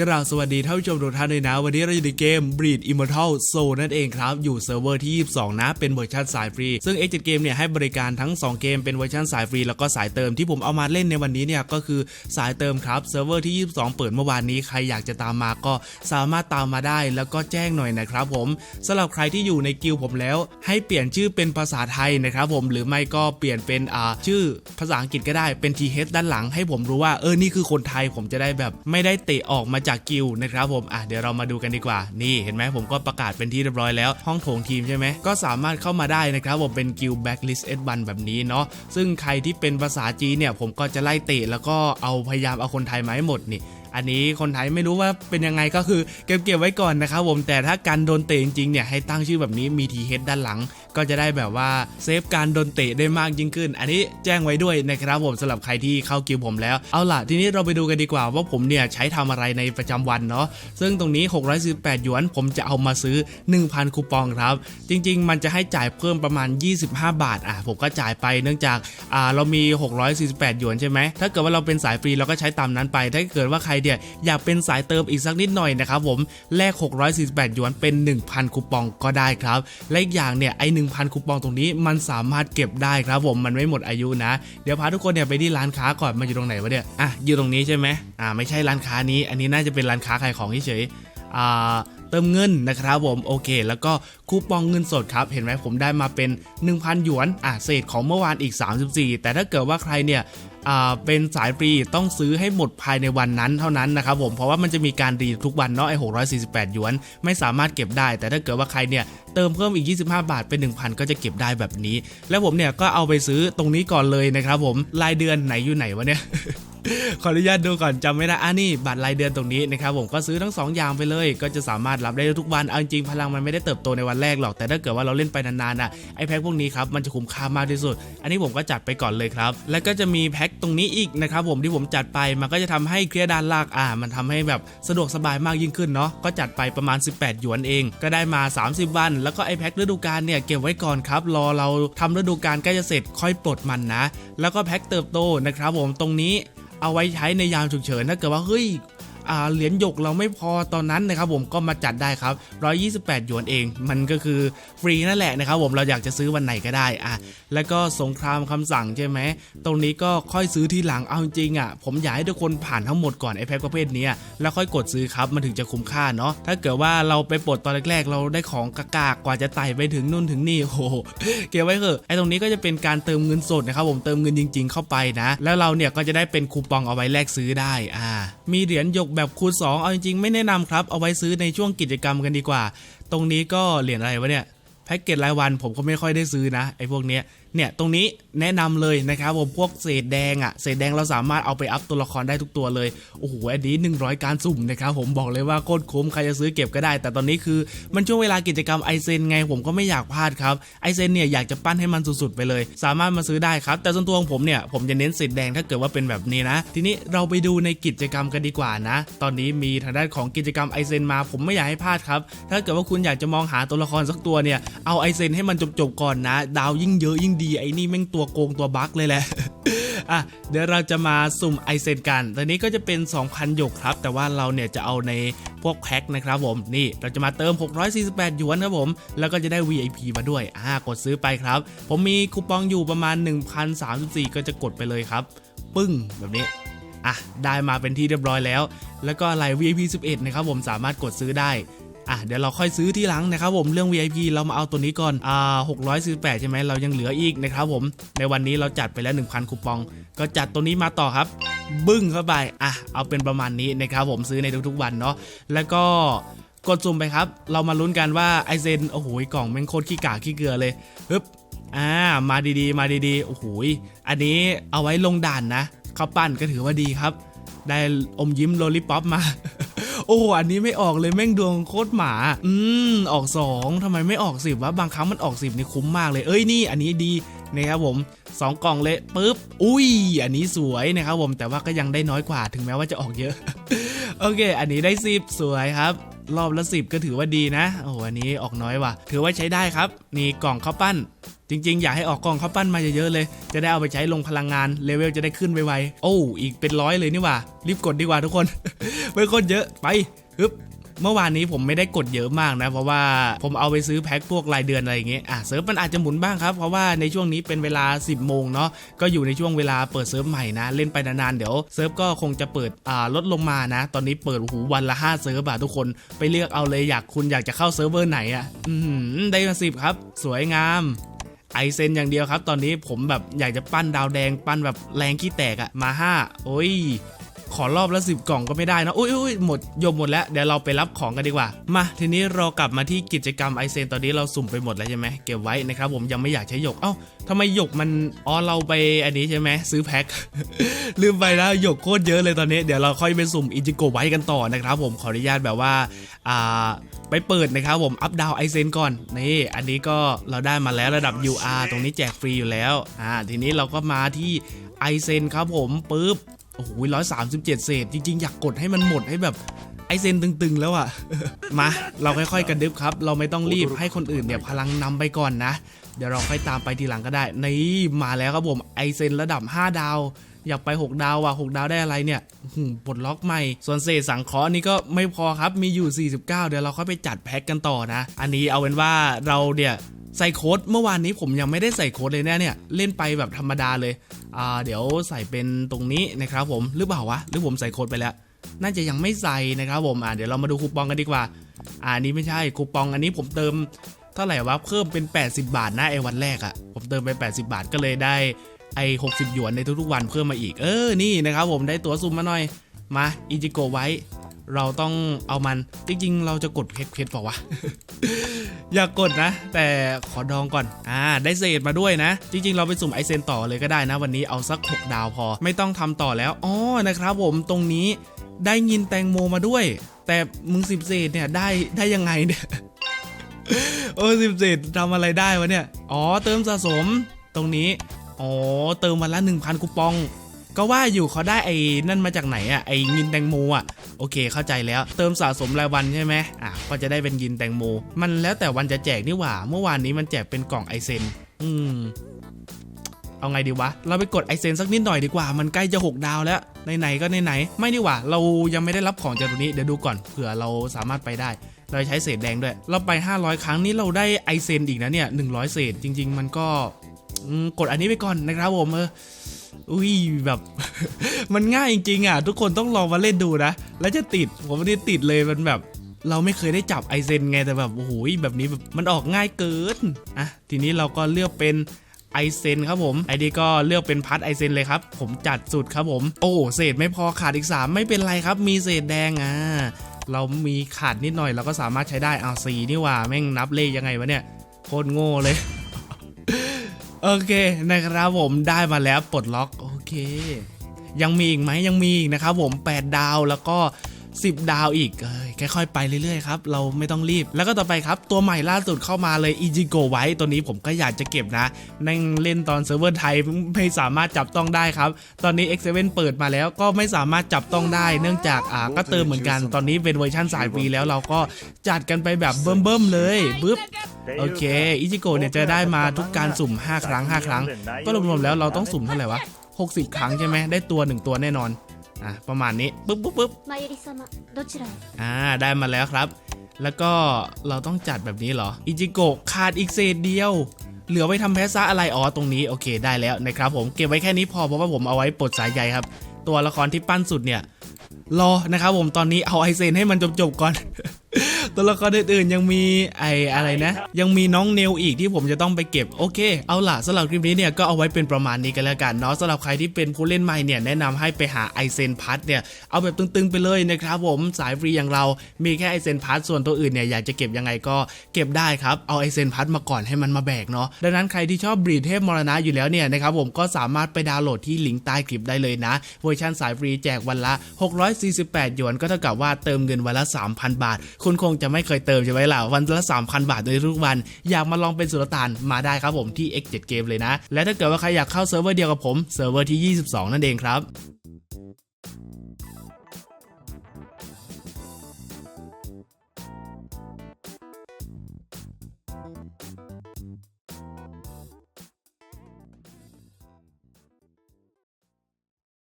กราบสวัสดีท่านผู้ชมทุกท่านเลยนะ วันนี้เราอยู่ในเกม Breed Immortal Soul นั่นเองครับ อยู่เซิร์ฟเวอร์ที่ 22 นะ เป็นเวอร์ชันสายฟรี ซึ่ง X7 Game เนี่ยให้บริการทั้ง 2 เกมเป็นเวอร์ชันสายฟรี แล้วก็สายเติมที่ผมเอามาเล่นในวันนี้เนี่ย ก็คือสายเติมครับ เซิร์ฟเวอร์ที่ 22 เปิดเมื่อวานนี้ ใครอยากจะตามมาก็สามารถตามมาได้ แล้วก็แจ้งหน่อยนะครับผมสำหรับใครที่อยู่ในกิลผมแล้ว ให้เปลี่ยนชื่อเป็นภาษาไทยนะครับผม หรือไม่ก็เปลี่ยนเป็นอ่าชื่อภาษาอังกฤษก็ได้ เป็น TH ด้านหลังให้ผมรู้ว่า เออ นี่คือคนไทย ผมจะได้แบบไม่ได้เตะออกมาจากกิลนะครับผมอะเดี๋ยวเรามาดูกันดีกว่า นี่เห็นไหมผมก็ประกาศเป็นที่เรียบร้อยแล้ว ห้องโถงทีมใช่ไหมก็สามารถเข้ามาได้นะครับผมเป็นกิลแบ็กลิสต์ S1 แบบนี้เนาะซึ่งใครที่เป็นภาษาจีนเนี่ยผมก็จะไล่เตะแล้วก็เอาพยายามเอาคนไทยมาให้หมดนี่ อันนี้คนไทยไม่รู้ว่าเป็นยังไงก็คือเก็บเก็บไว้ก่อนนะครับผมแต่ถ้าการโดนเตะจริงๆเนี่ยให้ตั้งชื่อแบบนี้มีทีเฮดด้านหลัง ก็จะได้แบบว่าเซฟการโดนเตะได้มากยิ่งขึ้น อันนี้แจ้งไว้ด้วยนะครับผมสำหรับใครที่เข้ากิวผมแล้วเอาล่ะทีนี้เราไปดูกันดีกว่าว่าผมเนี่ยใช้ทำอะไรในประจำวันเนาะซึ่งตรงนี้ 618หยวนผมจะเอามาซื้อ 1,000 คูปองครับ จริง ๆ มันจะให้จ่ายเพิ่มประมาณ 25 บาทอะผมก็จ่ายไปเนื่องจากอ่าเรามี 648หยวนใช่ไหมถ้าเกิดว่าเราเป็นสายฟรีเราก็ใช้ตามนั้นไปถ้าเกิดว่าใครเนี่ย อยากเป็นสายเติมอีกสักนิดหน่อยนะครับผมแลก 648หยวนเป็น 1,000 คูปองก็ได้ครับ และอีกอย่างเนี่ยไอ้1,000 คูปองตรงนี้มันสามารถเก็บได้ครับผมมันไม่หมดอายุนะ เดี๋ยวพาทุกคนเนี่ยไปที่ร้านค้าก่อนมันอยู่ตรงไหนวะเนี่ยอะอยู่ตรงนี้ใช่ไหมอ่าไม่ใช่ร้านค้านี้ อันนี้น่าจะเป็นร้านค้าขายของเฉยๆอ่า เติมเงินนะครับผมโอเค แล้วก็คูปองเงินสดครับ เห็นไหมผมได้มาเป็น 1,000 หยวนอะเศษของเมื่อวานอีก 34 แต่ถ้าเกิดว่าใครเนี่ยเป็นสายฟรีต้องซื้อให้หมดภายในวันนั้นเท่านั้นนะครับผมเพราะว่ามันจะมีการรีทุกวันเนาะไอ้648หยวน ไม่สามารถเก็บได้ แต่ถ้าเกิดว่าใครเนี่ยเติมเพิ่มอีก 25 บาทเป็น 1,000 ก็จะเก็บได้แบบนี้ แล้วผมเนี่ยก็เอาไปซื้อตรงนี้ก่อนเลยนะครับผมรายเดือนไหนอยู่ไหนวะเนี่ย ขออนุญาตดูก่อนจำไม่ได้อะนี่บัตรรายเดือนตรงนี้นะครับผมก็ซื้อทั้ง2อย่างไปเลย ก็จะสามารถรับได้ทุกวันเอาจริงพลังมันไม่ได้เติบโตในวันแรกหรอกแต่ถ้าเกิดว่าเราเล่นไปนานๆอะไอแพ็คพวกนี้ครับมันจะคุ้มค่ามากที่สุด อันนี้ผมก็จัดไปก่อนเลยครับ แล้วก็จะมีแพ็คตรงนี้อีกนะครับผมที่ผมจัดไปมันก็จะทำให้เคลียร์ด้านลากอ่า มันทำให้แบบสะดวกสบายมากยิ่งขึ้นเนาะก็จัดไปประมาณ 18 หยวนเอง ก็ได้มา 30 วัน แล้วก็ไอแพ็คฤดูกาลเนี่ยเก็บไว้ก่อนครับรอเราทำฤดูกาลใกล้จะเสร็จค่อยปลดมันนะ แล้วก็แพ็คเติบโตนะครับผมตรงนี้ เอาไว้ใช้ในยามฉุกเฉินถ้าเกิดว่าเฮ้ย เหรียญหยกเราไม่พอตอนนั้นนะครับผมก็มาจัดได้ครับ 128 หยวนเอง มันก็คือฟรีนั่นแหละนะครับผมเราอยากจะซื้อวันไหนก็ได้อะแล้วก็สงครามคำสั่งใช่ไหมตรงนี้ก็ค่อยซื้อทีหลังเอาจริงอะผมอยากให้ทุกคนผ่านทั้งหมดก่อนไอ้แพ็คประเภทนี้แล้วค่อยกดซื้อครับมันถึงจะคุ้มค่าเนาะถ้าเกิดว่าเราไปปลดตอนแรกๆ เราได้ของกากๆกว่าจะไต่ไปถึงนู่นถึงนี่โอ้โหเก็บไว้เถอะไอ้ตรงนี้ก็จะเป็นการเติมเงินสดนะครับผมเติมเงินจริง ๆ เข้าไปนะ แล้วเราเนี่ยก็จะได้เป็นคูปองเอาไว้แลกซื้อได้อ่ามีเหรียญหยกแบบคูณ 2 เอาจริงๆ ไม่แนะนำครับ เอาไว้ซื้อในช่วงกิจกรรมกันดีกว่า ตรงนี้ก็เหรียญอะไรวะเนี่ยแพ็กเกจรายวันผมก็ไม่ค่อยได้ซื้อนะไอ้พวกเนี้ย เนี่ยตรงนี้แนะนำเลยนะครับผมพวกเศษแดงอะเศษแดงเราสามารถเอาไปอัพตัวละครได้ทุกตัวเลยโอ้โหอันนี้ 100 การสุ่มนะครับผมบอกเลยว่าโคตรคุ้มใครจะซื้อเก็บก็ได้ แต่ตอนนี้คือมันช่วงเวลากิจกรรมไอเซนไงผมก็ไม่อยากพลาดครับไอเซนเนี่ยอยากจะปั้นให้มันสุดๆไปเลย สามารถมาซื้อได้ครับ แต่ส่วนตัวของผมเนี่ยผมจะเน้นเศษแดงถ้าเกิดว่าเป็นแบบนี้นะ ทีนี้เราไปดูในกิจกรรมกันดีกว่านะ ตอนนี้มีทางด้านของกิจกรรมไอเซนมา ผมไม่อยากให้พลาดครับถ้าเกิดว่าคุณอยากจะมองหาตัวละครสักตัวเนี่ยเอาไอเซนให้มันจบๆก่อนนะ ดาวยิ่งเยอะยิ่งดีไอ้นี่แม่งตัวโกงตัวบั๊กเลยแหละอะเดี๋ยวเราจะมาสุ่มไอเซนกัน ตอนนี้ก็จะเป็น 2,000 หยกครับ แต่ว่าเราเนี่ยจะเอาในพวกแพ็คนะครับผม นี่เราจะมาเติม 648 หยวนครับผม แล้วก็จะได้ VIP มาด้วย อ่า กดซื้อไปครับ ผมมีคูปองอยู่ประมาณ 1,034 ก็จะกดไปเลยครับ ปึ้ง แบบนี้ อะ ได้มาเป็นที่เรียบร้อยแล้ว แล้วก็อะไร VIP 11 นะครับผม สามารถกดซื้อได้ อะเดี๋ยวเราค่อยซื้อที่หลังนะครับผมเรื่อง VIP เรามาเอาตัวนี้ก่อนอ่า648 ใช่ไหมเรายังเหลืออีกนะครับผมในวันนี้เราจัดไปแล้ว 1,000 คูปอง ก็จัดตัวนี้มาต่อครับ บึ้งเข้าไปอะเอาเป็นประมาณนี้นะครับผมซื้อในทุกๆวันเนาะแล้วก็กดสุ่มไปครับ เรามาลุ้นกันว่าไอเซนโอ้โหกล่องแม่งโคตรขี้กากขี้เกลือเลยฮึบอ่ามาดีๆ มาดีๆโอ้โหอันนี้เอาไว้ลงด่านนะข้าวปั้นก็ถือว่าดีครับ ได้อมยิ้มโลลิปอปมา โอ้โหอันนี้ไม่ออกเลยแม่งดวงโคตรหมา อืมออกสองทำไมไม่ออกสิบวะบางครั้งมันออกสิบนี่คุ้มมากเลยเอ้ยนี่ อันนี้ดีนะครับผมสองกล่องเลยปุ๊บ อุ้ย อันนี้สวยนะครับผมแต่ว่าก็ยังได้น้อยกว่าถึงแม้ว่าจะออกเยอะ โอเค อันนี้ได้สิบสวยครับ รอบละสิบก็ถือว่าดีนะ โอ้โห อันนี้ออกน้อยว่ะ ถือว่าใช้ได้ครับ นี่กล่องข้าวปั้น จริงๆ อยากให้ออกกล่องข้าวปั้นมาเยอะๆเลย จะได้เอาไปใช้ลงพลังงาน เลเวลจะได้ขึ้นไวๆ โอ้ อีกเป็นร้อยเลยนี่ว่ะ รีบกดดีกว่าทุกคน ไม่คนเยอะ ไป ฮึบ เมื่อวานนี้ผมไม่ได้กดเยอะมากนะ เพราะว่าผมเอาไปซื้อแพ็คพวกรายเดือนอะไรอย่างเงี้ยอะเซิร์ฟมันอาจจะหมุนบ้างครับ เพราะว่าในช่วงนี้เป็นเวลา 10 โมงเนาะก็อยู่ในช่วงเวลาเปิดเซิร์ฟใหม่นะ เล่นไปนานๆเดี๋ยวเซิร์ฟก็คงจะเปิดอ่าลดลงมานะ ตอนนี้เปิดหูวันละ5เซิร์ฟอะทุกคนไปเลือกเอาเลยอยากคุณอยากจะเข้าเซิร์ฟเวอร์ไหนอะอืมได้มาสิบครับ สวยงามไอเซนอย่างเดียวครับ ตอนนี้ผมแบบอยากจะปั้นดาวแดงปั้นแบบแรงขี้แตกอะมาห้าโอ้ย ขอรอบละสิบกล่องก็ไม่ได้นะอุ้ยอุ้ยหมดยมหมดแล้ว เดี๋ยวเราไปรับของกันดีกว่า มาทีนี้เรากลับมาที่กิจกรรมไอเซนตอนนี้เราสุ่มไปหมดแล้วใช่ไหมเก็บไว้นะครับผมยังไม่อยากใช้หยก เอ้าทำไมหยกมันอ๋อเราไปอันนี้ใช่ไหมซื้อแพ็คลืมไปแล้วหยกโคตรเยอะเลยตอนนี้เดี๋ยวเราค่อยไปสุ่มอิจิโกไว้กันต่อนะครับผมขออนุญาตแบบว่าอ่าไปเปิดนะครับผมอัพดาวไอเซนก่อนนี่อันนี้ก็เราได้มาแล้วระดับ UR ตรงนี้แจกฟรีอยู่แล้วอ่าทีนี้เราก็มาที่ไอเซนครับผมปึ๊บ โอ้โหร้อยสามสิบเจ็ดเศษจริง ๆ อยากกดให้มันหมดให้แบบไอเซนตึงๆแล้วอะมา เราค่อยๆกระดึบครับ เราไม่ต้องรีบให้คนอื่นเนี่ยพลังนำไปก่อนนะ เดี๋ยวเราค่อยตามไปทีหลังก็ได้ นี่มาแล้วครับผมไอเซนระดับ 5 ดาว อยากไป 6 ดาวว่ะ6ดาวได้อะไรเนี่ยอื้อหือปลดล็อกใหม่ ส่วนเศษสังเคราะห์นี่ก็ไม่พอครับมีอยู่ 49 เดี๋ยวเราค่อยไปจัดแพ็คกันต่อนะ อันนี้เอาเป็นว่าเราเนี่ยใส่โค้ดเมื่อวานนี้ผมยังไม่ได้ใส่โค้ดเลยแน่เนี่ยเล่นไปแบบธรรมดาเลยอ่าเดี๋ยวใส่เป็นตรงนี้นะครับผมหรือเปล่าวะหรือผมใส่โค้ดไปแล้ว น่าจะยังไม่ใส่นะครับผมอ่าเดี๋ยวเรามาดูคูปองกันดีกว่าอ่าอันนี้ไม่ใช่คูปองอันนี้ผมเติมเท่าไหร่วะเพิ่มเป็น 80 บาทนะไอ้วันแรกอะ่ะผมเติมไป 80 บาทก็เลยได้ไอ้60 หยวนในทุกๆวันเพิ่มมาอีกเออนี่นะครับผมได้ตั๋วซุ่มมาหน่อยมาอิจิโกไว้ เราต้องเอามันจริงๆ เราจะกดเพชรเพชรเปล่าวะ อยากกดนะ แต่ขอดองก่อน อ่า ได้เศษมาด้วยนะ จริง ๆ เราไปสุ่มไอเซนต่อเลยก็ได้นะ วันนี้เอาสัก 6 ดาวพอ ไม่ต้องทำต่อแล้ว อ๋อ นะครับผม ตรงนี้ได้ยินแตงโมมาด้วย แต่มึงสิบเศษเนี่ยได้ได้ยังไงเนี่ย โอ้สิบเศษทำอะไรได้วะเนี่ย อ๋อ เติมสะสม ตรงนี้ อ๋อ เติมวันละ 1,000 คูปอง ก็ว่าอยู่เขาได้ไอ้นั่นมาจากไหนอะไอ้ยินแตงโมอะโอเคเข้าใจแล้ว เติมสะสมรายวันใช่ไหมอะก็จะได้เป็นยินแตงโม มันแล้วแต่วันจะแจกนี่หว่า เมื่อวานนี้มันแจกเป็นกล่องไอเซนอืมเอาไงดีวะ เราไปกดไอเซนสักนิดหน่อยดีกว่า มันใกล้จะ 6 ดาวแล้วไหนๆก็ไหนๆไม่ดีกว่า เรายังไม่ได้รับของจากตรงนี้ เดี๋ยวดูก่อน เผื่อเราสามารถไปได้ เราใช้เศษแดงด้วย เราไป 500 ครั้งนี้เราได้ไอเซนอีกนะเนี่ย100 เศษ จริง ๆ มันก็กดอันนี้ไปก่อนนะครับผมเออ อุ้ยแบบ มันง่ายจริงๆอะ ทุกคนต้องลองมาเล่นดูนะ แล้วจะติดผมไม่ได้ติดเลยมันแบบ เราไม่เคยได้จับไอเซนไงแต่แบบโอ้โหแบบนี้แบบมันออกง่ายเกินอะทีนี้เราก็เลือกเป็นไอเซนครับผมไอดีก็เลือกเป็นพัดไอเซนเลยครับ ผมจัดสุดครับผม โอ้เศษไม่พอขาดอีก 3 ไม่เป็นไรครับ มีเศษแดงอะเรามีขาดนิดหน่อยเราก็สามารถใช้ได้เอาสีนี่ว่าแม่งนับเลขยังไงวะเนี่ยโคตรโง่เลย โอเคนะครับผมได้มาแล้วปลดล็อกโอเค ยังมีอีกไหมยังมีอีกนะครับผม 8 ดาวแล้วก็ 10 ดาวอีกเอ้ยค่อยๆไปเรื่อยๆครับเราไม่ต้องรีบ แล้วก็ต่อไปครับ ตัวใหม่ล่าสุดเข้ามาเลยอีจิโกไว้ตัวนี้ผมก็อยากจะเก็บนะนั่งเล่นตอนเซิร์ฟเวอร์ไทยไม่สามารถจับต้องได้ครับ ตอนนี้ X7 เปิดมาแล้วก็ไม่สามารถจับต้องได้ เนื่องจากอ่าก็เติมเหมือนกันตอนนี้เป็นเวอร์ชันสายฟรีแล้วเราก็จัดกันไปแบบเบิ่มๆเลยปึ๊บโอเคอิจิโกเนี่ยจะได้มาทุกการสุ่ม 5 ครั้ง 5 ครั้ง ก็รวมๆแล้วเราต้องสุ่มเท่าไหร่วะ60 ครั้งใช่ไหมได้ตัว 1 ตัวแน่นอน อ่ะ ประมาณนี้ ปึ๊บปึ๊บปึ๊บ マユリ様どちらへ อ่า ได้มาแล้วครับ แล้วก็เราต้องจัดแบบนี้เหรอ อิจิโกะขาดอีกเศษเดียว เหลือไว้ทำแพสซ่าอะไร อ๋อ ตรงนี้ โอเค ได้แล้วนะครับผม เก็บไว้แค่นี้พอ เพราะว่าผมเอาไว้ปลดสายใยครับ ตัวละครที่ปั้นสุดเนี่ย รอนะครับผม ตอนนี้เอาไอเซนให้มันจบๆก่อน ตัวละครอื่นๆยังมีไออะไรนะ ยังมีน้องเนลอีกที่ผมจะต้องไปเก็บโอเคเอาล่ะสำหรับคลิปนี้เนี่ยก็เอาไว้เป็นประมาณนี้กันแล้วกันเนาะสำหรับใครที่เป็นผู้เล่นใหม่เนี่ยแนะนำให้ไปหาไอเซนพัทเนี่ยเอาแบบตึงๆไปเลยนะครับผมสายฟรีอย่างเรา มีแค่ไอเซนพัทส่วนตัวอื่นเนี่ยอยากจะเก็บยังไงก็เก็บได้ครับเอาไอเซนพัทมาก่อนให้มันมาแบกเนาะดังนั้นใครที่ชอบบรีดเทพมรณะอยู่แล้วเนี่ยนะครับผมก็สามารถไปดาวน์โหลดที่ลิงก์ใต้คลิปได้เลยนะเวอร์ชันสายฟรีแจกวันละ 648 หยวนก็เท่ากับว่าเติมเงินวันละ 3,000 บาท คุณคงจะไม่เคยเติมใช่ไหมล่ะวันละ 3,000 บาทในทุกวัน อยากมาลองเป็นสุลต่านมาได้ครับผมที่ X7 Game เลยนะ และถ้าเกิดว่าใครอยากเข้าเซิร์ฟเวอร์เดียวกับผมเซิร์ฟเวอร์ที่ 22 นั่นเองครับ